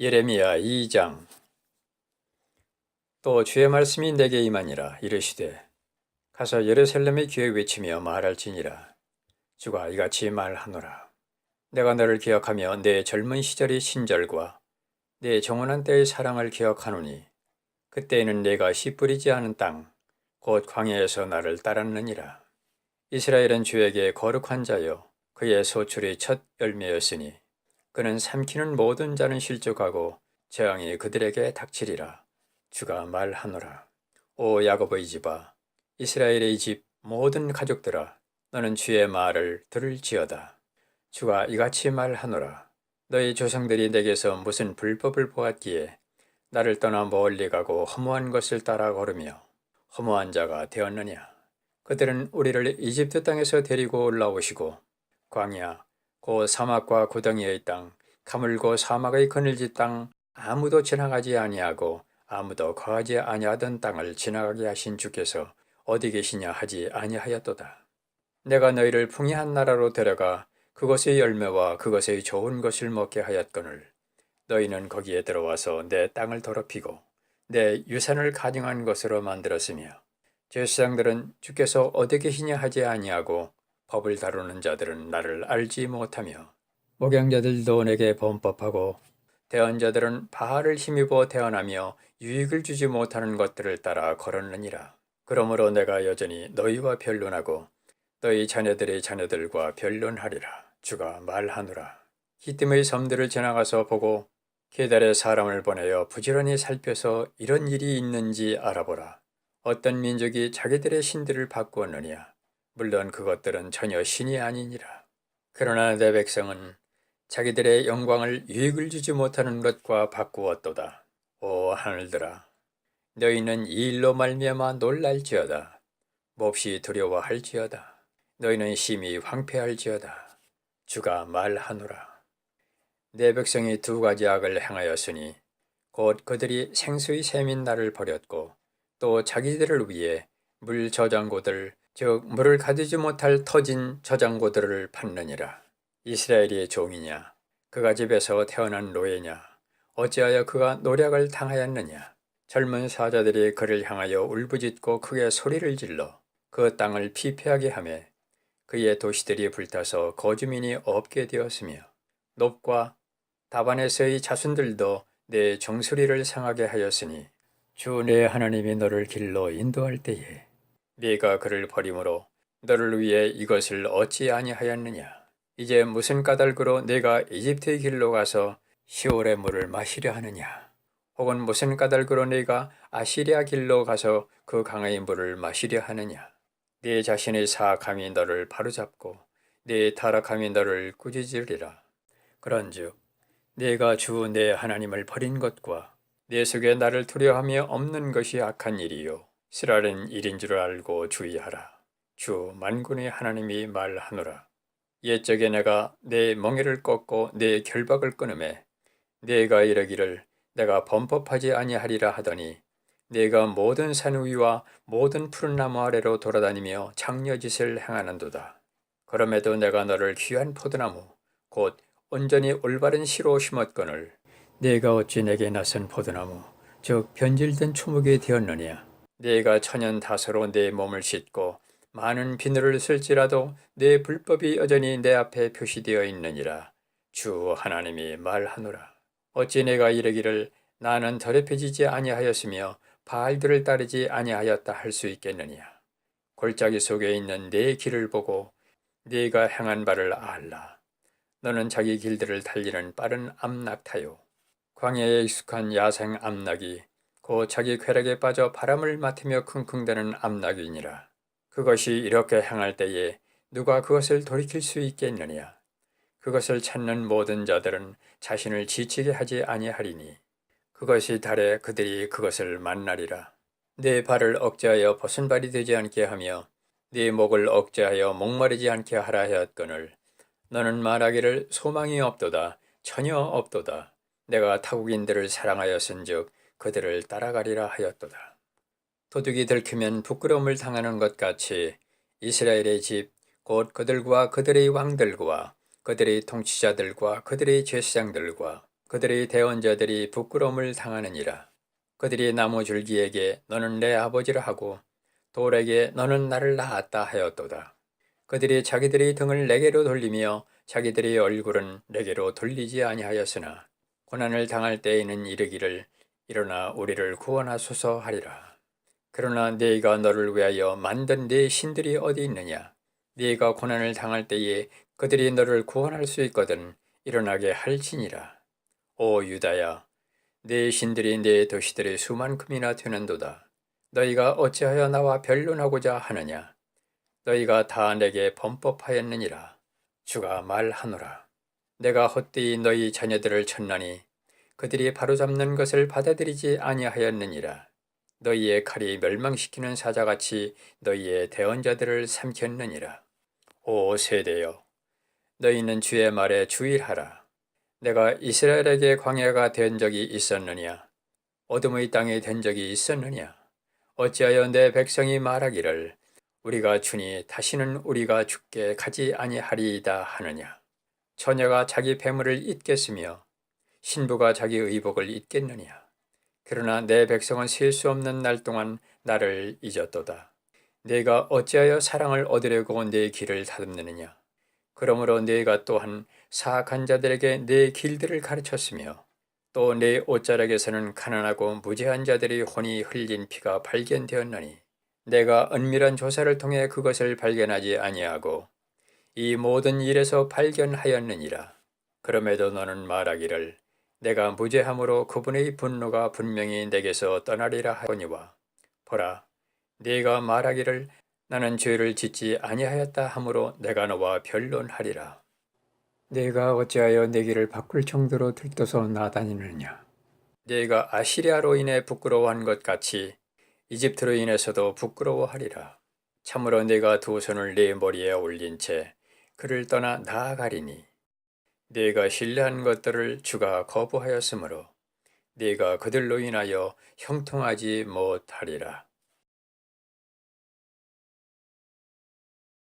예레미야 2장. 또 주의 말씀이 내게 임하니라 이르시되 가서 예루살렘의 귀에 외치며 말할지니라. 주가 이같이 말하노라. 내가 너를 기억하며 내 젊은 시절의 신절과 내 정원한 때의 사랑을 기억하노니 그때에는 내가 씨 뿌리지 않은 땅 곧 광야에서 나를 따랐느니라. 이스라엘은 주에게 거룩한 자여 그의 소출이 첫 열매였으니 그는 삼키는 모든 자는 실족하고 재앙이 그들에게 닥치리라. 주가 말하노라. 오 야곱의 집아, 이스라엘의 집 모든 가족들아, 너는 주의 말을 들을지어다. 주가 이같이 말하노라. 너희 조상들이 내게서 무슨 불법을 보았기에 나를 떠나 멀리 가고 허무한 것을 따라 걸으며 허무한 자가 되었느냐. 그들은 우리를 이집트 땅에서 데리고 올라오시고 광야 고 사막과 구덩이의 땅, 가물고 사막의 그늘지 땅, 아무도 지나가지 아니하고 아무도 거하지 아니하던 땅을 지나가게 하신 주께서 어디 계시냐 하지 아니하였도다. 내가 너희를 풍요한 나라로 데려가 그것의 열매와 그것의 좋은 것을 먹게 하였거늘 너희는 거기에 들어와서 내 땅을 더럽히고 내 유산을 가증한 것으로 만들었으며 제사장들은 주께서 어디 계시냐 하지 아니하고 법을 다루는 자들은 나를 알지 못하며 목양자들도 내게 범법하고 대언자들은 바알을 힘입어 태어나며 유익을 주지 못하는 것들을 따라 걸었느니라. 그러므로 내가 여전히 너희와 변론하고 너희 자녀들의 자녀들과 변론하리라. 주가 말하노라. 히뜸의 섬들을 지나가서 보고 계달에 사람을 보내어 부지런히 살펴서 이런 일이 있는지 알아보라. 어떤 민족이 자기들의 신들을 바꾸었느냐. 물론 그것들은 전혀 신이 아니니라. 그러나 내 백성은 자기들의 영광을 유익을 주지 못하는 것과 바꾸었도다. 오 하늘들아, 너희는 이 일로 말미암아 놀랄지어다. 몹시 두려워할지어다. 너희는 심히 황폐할지어다. 주가 말하노라. 내 백성이 두 가지 악을 행하였으니 곧 그들이 생수의 샘인 나를 버렸고 또 자기들을 위해 물 저장고들 즉 물을 가두지 못할 터진 저장고들을 받느니라. 이스라엘의 종이냐? 그가 집에서 태어난 노예냐? 어찌하여 그가 노략을 당하였느냐? 젊은 사자들이 그를 향하여 울부짖고 크게 소리를 질러 그 땅을 피폐하게 하며 그의 도시들이 불타서 거주민이 없게 되었으며 높과 다반에서의 자손들도 내 정수리를 상하게 하였으니 주 내 하나님이 너를 길로 인도할 때에 네가 그를 버림으로 너를 위해 이것을 어찌 아니하였느냐? 이제 무슨 까닭으로 내가 이집트의 길로 가서 시올의 물을 마시려 하느냐? 혹은 무슨 까닭으로 내가 아시리아 길로 가서 그 강의 물을 마시려 하느냐? 네 자신의 사악함이 너를 바로잡고 네 타락함이 너를 꾸짖으리라. 그런즉 내가 주 내 하나님을 버린 것과 내 속에 나를 두려워하며 없는 것이 악한 일이요 쓰라린 일인 줄 알고 주의하라. 주 만군의 하나님이 말하노라. 옛적에 내가 내 멍에를 꺾고 내 결박을 끊음에 내가 이르기를 내가 범법하지 아니하리라 하더니 내가 모든 산 위와 모든 푸른 나무 아래로 돌아다니며 장려짓을 행하는도다. 그럼에도 내가 너를 귀한 포도나무 곧 온전히 올바른 시로 심었거늘 내가 어찌 내게 나선 포도나무 즉 변질된 초목이 되었느냐 네가 천연 다소로 내 몸을 씻고 많은 비늘을 쓸지라도 내 불법이 여전히 내 앞에 표시되어 있느니라. 주 하나님이 말하노라. 어찌 내가 이르기를 나는 더럽혀지지 아니하였으며 바알들을 따르지 아니하였다 할 수 있겠느냐. 골짜기 속에 있는 내 길을 보고 네가 행한 바를 알라. 너는 자기 길들을 달리는 빠른 암낙타요. 광야에 익숙한 야생 암낙이 곧 자기 쾌락에 빠져 바람을 맡으며 킁킁대는 암낙이니라. 그것이 이렇게 행할 때에 누가 그것을 돌이킬 수 있겠느냐? 그것을 찾는 모든 자들은 자신을 지치게 하지 아니하리니 그것이 달에 그들이 그것을 만나리라. 내 발을 억제하여 벗은 발이 되지 않게 하며 네 목을 억제하여 목마르지 않게 하라 하였거늘 너는 말하기를 소망이 없도다 전혀 없도다 내가 타국인들을 사랑하였은즉 그들을 따라가리라 하였도다. 도둑이 들키면 부끄러움을 당하는 것 같이 이스라엘의 집, 곧 그들과 그들의 왕들과 그들의 통치자들과 그들의 제사장들과 그들의 대언자들이 부끄러움을 당하느니라. 그들이 나무 줄기에게 너는 내 아버지라 하고 돌에게 너는 나를 낳았다 하였도다. 그들이 자기들의 등을 내게로 돌리며 자기들의 얼굴은 내게로 돌리지 아니하였으나 고난을 당할 때에는 이르기를 일어나 우리를 구원하소서 하리라. 그러나 네가 너를 위하여 만든 네 신들이 어디 있느냐? 네가 고난을 당할 때에 그들이 너를 구원할 수 있거든 일어나게 할지니라. 오 유다야, 네 신들이 네 도시들의 수만큼이나 되는도다. 너희가 어찌하여 나와 변론하고자 하느냐? 너희가 다 내게 범법하였느니라. 주가 말하노라. 내가 헛되이 너희 자녀들을 쳤나니 그들이 바로잡는 것을 받아들이지 아니하였느니라. 너희의 칼이 멸망시키는 사자같이 너희의 대언자들을 삼켰느니라. 오 세대여, 너희는 주의 말에 주의하라. 내가 이스라엘에게 광야가 된 적이 있었느냐? 어둠의 땅이 된 적이 있었느냐? 어찌하여 내 백성이 말하기를 우리가 주니 다시는 우리가 죽게 가지 아니하리이다 하느냐? 처녀가 자기 배물을 잊겠으며 신부가 자기 의복을 잊겠느냐? 그러나 내 백성은 셀 수 없는 날 동안 나를 잊었도다. 내가 어찌하여 사랑을 얻으려고 내 길을 다듬느냐? 그러므로 내가 또한 사악한 자들에게 내 길들을 가르쳤으며 또 내 옷자락에서는 가난하고 무죄한 자들의 혼이 흘린 피가 발견되었나니 내가 은밀한 조사를 통해 그것을 발견하지 아니하고 이 모든 일에서 발견하였느니라. 그럼에도 너는 말하기를 내가 무죄함으로 그분의 분노가 분명히 내게서 떠나리라 하거니와 보라 네가 말하기를 나는 죄를 짓지 아니하였다 하므로 내가 너와 변론하리라. 내가 어찌하여 내 길을 바꿀 정도로 들떠서 나다니느냐? 네가 아시리아로 인해 부끄러워한 것 같이 이집트로 인해서도 부끄러워하리라. 참으로 내가 두 손을 네 머리에 올린 채 그를 떠나 나아가리니 네가 신뢰한 것들을 주가 거부하였으므로 네가 그들로 인하여 형통하지 못하리라.